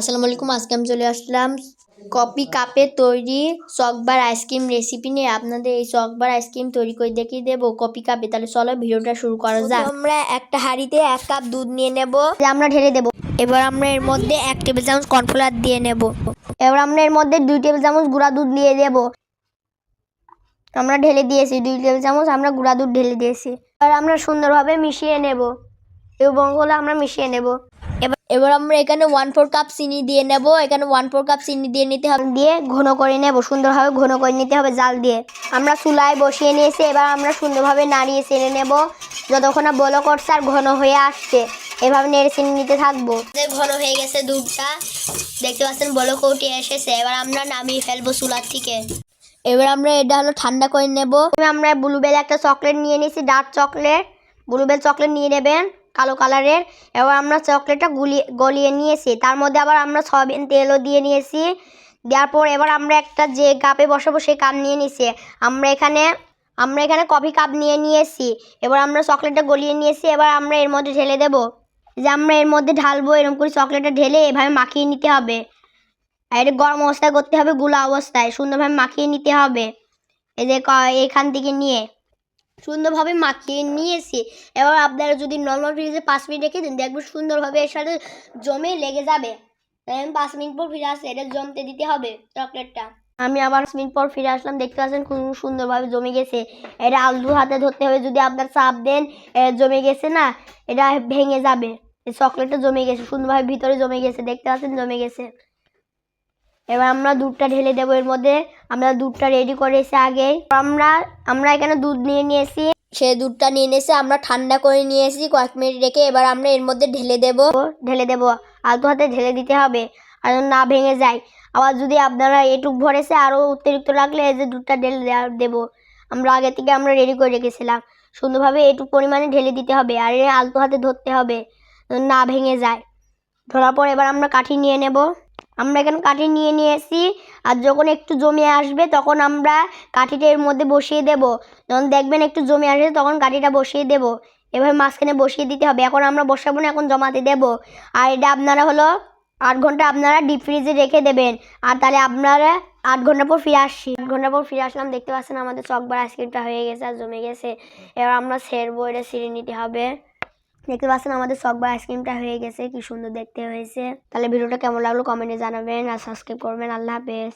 আসসালামু আলাইকুম আজকে আমি চলে আসলাম কফি কাপে তৈরি চকবার আইসক্রিম রেসিপি নিয়ে। আপনাদের এই চকবার আইসক্রিম তৈরি করে দেখিয়ে দেবো কফি কাপে। তাহলে চলো ভিডিওটা শুরু করা যাক। আমরা একটা হাঁড়িতে এক কাপ দুধ নিয়ে নেব। আমরা ঢেলে দেব। এবার আমরা এর মধ্যে এক টেবিল চামচ কর্নফ্লাওয়ার দিয়ে নেব। এবার আমরা এর মধ্যে দুই টেবিল চামচ গুঁড়া দুধ দিয়ে দেব। আমরা ঢেলে দিয়েছি দুই টেবিল চামচ আমরা গুঁড়া দুধ ঢেলে দিয়েছি। এবার আমরা সুন্দরভাবে মিশিয়ে নেব। এবং হলো আমরা মিশিয়ে নেব। এবার আমরা এখানে ওয়ান ফোর কাপ চিনি দিয়ে নেব। এখানে ওয়ান ফোর কাপ চিনি দিয়ে নিতে হবে। দিয়ে ঘন করে নেব সুন্দরভাবে ঘন করে নিতে হবে জাল দিয়ে। আমরা চুলায় বসিয়ে নিয়েছি এবার আমরা সুন্দরভাবে নাড়িয়ে চেড়ে নেব। যতক্ষণ না বলো করছে আর ঘন হয়ে আসছে এভাবে নেড়ে চিনি নিতে থাকব। ঘন হয়ে গেছে দুধটা। দেখতে পাচ্ছেন বলো কৌটি এসেছে। এবার আমরা নামিয়ে ফেলব চুলার থেকে এবার আমরা এটা হলো ঠান্ডা করে নেব। আমরা ব্লুবেল একটা চকলেট নিয়ে নিয়েছি ডার্ক চকলেট। ব্লুবেল চকলেট নিয়ে নেবেন। কালো কালারের, এবার আমরা চকলেটটা গুলিয়ে গলিয়ে নিয়েছি। তার মধ্যে আবার আমরা সয়াবিন তেলও দিয়ে নিয়েছি। দেওয়ার পর এবার আমরা একটা যে কাপে বসাবো সেই কাপ নিয়ে নিয়েছি আমরা এখানে আমরা এখানে কফি কাপ নিয়ে নিয়েছি। এবার আমরা চকলেটটা গলিয়ে নিয়েছি। এবার আমরা এর মধ্যে ঢেলে দেব। যে আমরা এর মধ্যে ঢালবো, এরকম করে চকলেটটা ঢেলে এভাবে মাখিয়ে নিতে হবে। আর এটা গরম অবস্থায় করতে হবে, গুলা অবস্থায়। সুন্দরভাবে মাখিয়ে নিতে হবে। এই যে এখান থেকে নিয়ে। সুন্দরভাবে মাখিয়ে নিয়েছি। এবার আপনারা যদি নর্মাল ফ্রিজে পাঁচ মিনিট রেখে দিন, দেখবেন সুন্দরভাবে এর সাথে জমে লেগে যাবে। পাঁচ মিনিট পর ফিরে আসছি এটা জমতে দিতে হবে চকলেটটা। আমি আবার মিনিট পর ফিরে আসলাম, দেখতে পাচ্ছেন খুব সুন্দরভাবে জমে গেছে। এটা আলু হাতে ধরতে হবে, যদি আপনার চাপ দেন জমে গেছে না, এটা ভেঙে যাবে। চকলেটটা জমে গেছে, সুন্দরভাবে ভিতরে জমে গেছে, দেখতে পাচ্ছেন জমে গেছে। এবার আমরা দুধটা ঢেলে দেবো এর মধ্যে। আমরা দুধটা রেডি করেছি আগে আমরা আমরা এখানে দুধ নিয়ে নিয়েছি। সে দুধটা নিয়ে নিয়েছি, আমরা ঠান্ডা করে নিয়েছি কয়েক মিনিট রেখে। এবার আমরা এর মধ্যে ঢেলে দেব। ঢেলে দেব। আলতো হাতে ঢেলে দিতে হবে, আর না ভেঙে যায়। আবার যদি আপনারা এটুক ভরেছে আরও অতিরিক্ত লাগলে এই যে দুধটা ঢেলে দেবো। আমরা আগে থেকে আমরা রেডি করে রেখেছিলাম। সুন্দরভাবে এটুক পরিমাণে ঢেলে দিতে হবে, আর আলতো হাতে ধরতে হবে, না ভেঙে যায়। ধরার পর এবার আমরা কাঠি নিয়ে নেব। আমরা এখানে কাঠি নিয়ে নিয়েছি। আর যখন একটু জমে আসবে, তখন আমরা কাঠিটা এর মধ্যে বসিয়ে দেব। যখন দেখবেন একটু জমে আসবে, তখন কাঠিটা বসিয়ে দেব। এভাবে মাঝখানে বসিয়ে দিতে হবে। এখন আমরা বসাবো না, এখন জমাতে দেব। আর এটা আপনারা হলো আট ঘণ্টা আপনারা ডিপ ফ্রিজে রেখে দেবেন। আর তাহলে আপনারা আট ঘণ্টা পর ফিরে আসছি আট ঘণ্টা পর ফিরে আসলাম, দেখতে পাচ্ছেন আমাদের চকবার আইসক্রিমটা হয়ে গেছে আর জমে গেছে। এবার আমরা সেরবো এটা সিঁড়ে নিতে হবে। দেখতে পাচ্ছেন আমাদের সকবার আইসক্রিমটা হয়ে গেছে, কি সুন্দর দেখতে হয়েছে। তাহলে ভিডিওটা কেমন লাগল কমেন্টে জানাবেন আর সাবস্ক্রাইব করবেন। আল্লাহ হাফেজ।